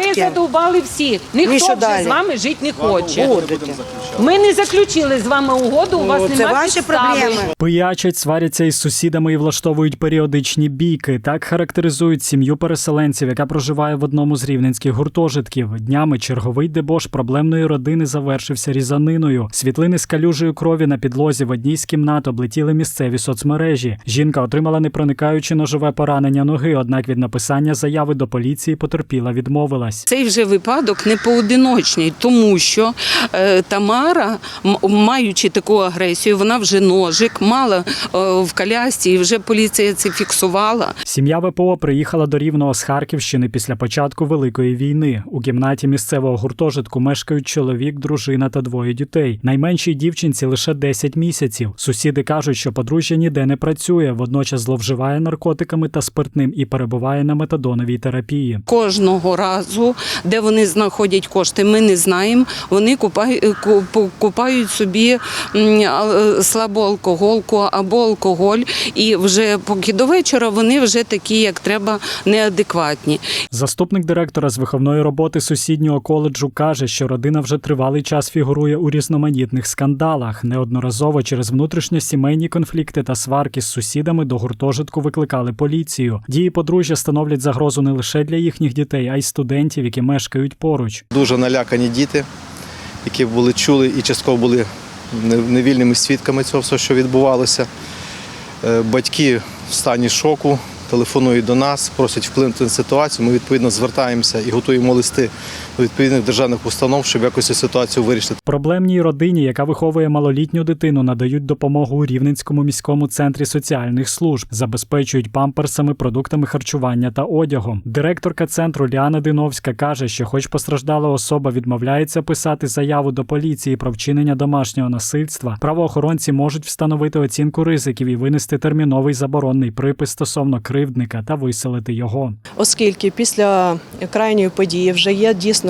порядке. задовбали всіх. Ніхто що вже далі? з вами жити не хоче. Будете. Ми не заключили з вами угоду, у вас Це немає ваші проблеми. Пиячать, сваряться із сусідами і влаштовують періодичні бійки. Так характеризують сім'ю переселенців, яка проживає в одному з рівненських гуртожитків. Днями черговий дебош проблемної родини завершився різаниною. Світлини з калюжею крові на підлозі в одній з кімнат облетіли місцеві соцмережі. Жінка отримала непроникаюче ножове поранення ноги, однак від написання заяви до поліції потерпіла відмовилась. Цей вже випадок не поодиночний, тому що е, Тамара, маючи таку агресію, вона вже ножик мала е, в колясці, і вже поліція це фіксувала. Сім'я ВПО приїхала до Рівного з Харківщини після початку Великої війни. У кімнаті місцевого гуртожитку мешкають чоловік, дружина та двоє дітей. Найменшій дівчинці лише 10 місяців. Сусіди кажуть, що подружжя ніде не працює, водночас зловживає наркотиками та спиртним і перебуває на метадоновій терапії. Кожного разу, де вони знаходять кошти, ми не знаємо. Вони купають, купають собі м, слабу алкоголку або алкоголь, і вже поки до вечора вони вже такі, як треба, неадекватні. Заступник директора з виховної роботи сусіднього коледжу каже, що родина вже тривалий час фігурує у різноманітних скандалах. Неодноразово через внутрішньосімейні конфлікти та сварки з сусідами до гуртожитку викликали поліцію. Дії подружжя становлять загрозу не лише для їхніх дітей, а й студентів, які мешкають поруч. Дуже налякані діти, які були чули і частково були невільними свідками цього всього, що відбувалося. Е, Батьки в стані шоку телефонують до нас, просять вплинути на ситуацію. Ми відповідно звертаємося і готуємо листи відповідних державних установ, щоб якось цю ситуацію вирішити. Проблемній родині, яка виховує малолітню дитину, надають допомогу у Рівненському міському центрі соціальних служб, забезпечують памперсами, продуктами харчування та одягом. Директорка центру Ліана Диновська каже, що, хоч постраждала особа відмовляється писати заяву до поліції про вчинення домашнього насильства, правоохоронці можуть встановити оцінку ризиків і винести терміновий заборонний припис стосовно кривдника та виселити його. оскільки після крайньої події вже є дійсно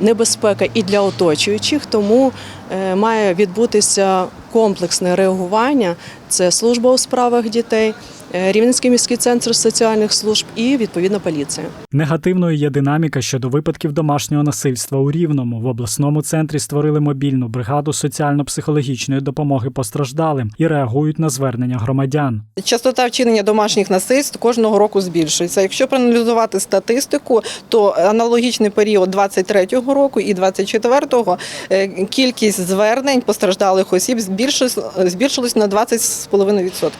небезпека і для оточуючих, тому е, має відбутися комплексне реагування. Це служба у справах дітей, Рівненський міський центр соціальних служб і відповідна поліція. Негативною є динаміка щодо випадків домашнього насильства у Рівному. В обласному центрі створили мобільну бригаду соціально-психологічної допомоги постраждалим і реагують на звернення громадян. Частота вчинення домашніх насильств кожного року збільшується. Якщо проаналізувати статистику, то аналогічний період 23-го року і 24-го е, кількість звернень постраждалих осіб збільшилась на 20,5%.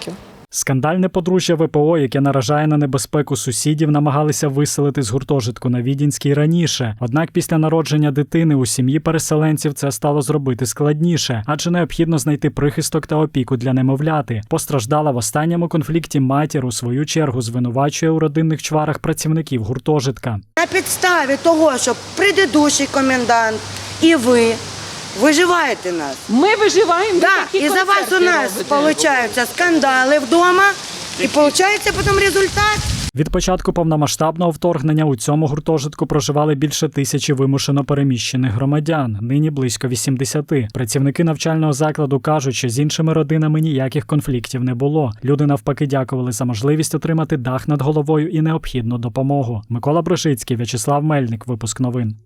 Скандальне подружжя ВПО, яке наражає на небезпеку сусідів, намагалися виселити з гуртожитку на Відінській раніше. Однак після народження дитини у сім'ї переселенців це стало зробити складніше, адже необхідно знайти прихисток та опіку для немовляти. Постраждала в останньому конфлікті матір у свою чергу звинувачує у родинних чварах працівників гуртожитка. На підставі того, що предыдущий комендант і ви виживаєте нас. Ми виживаємо. ви Да, такі і за вас у нас робите. получаються скандали вдома, і виходить потім результат. Від початку повномасштабного вторгнення у цьому гуртожитку проживали більше тисячі вимушено переміщених громадян. Нині близько 80. Працівники навчального закладу кажуть, що з іншими родинами ніяких конфліктів не було. Люди навпаки дякували за можливість отримати дах над головою і необхідну допомогу. Микола Брожицький, В'ячеслав Мельник. Випуск новин.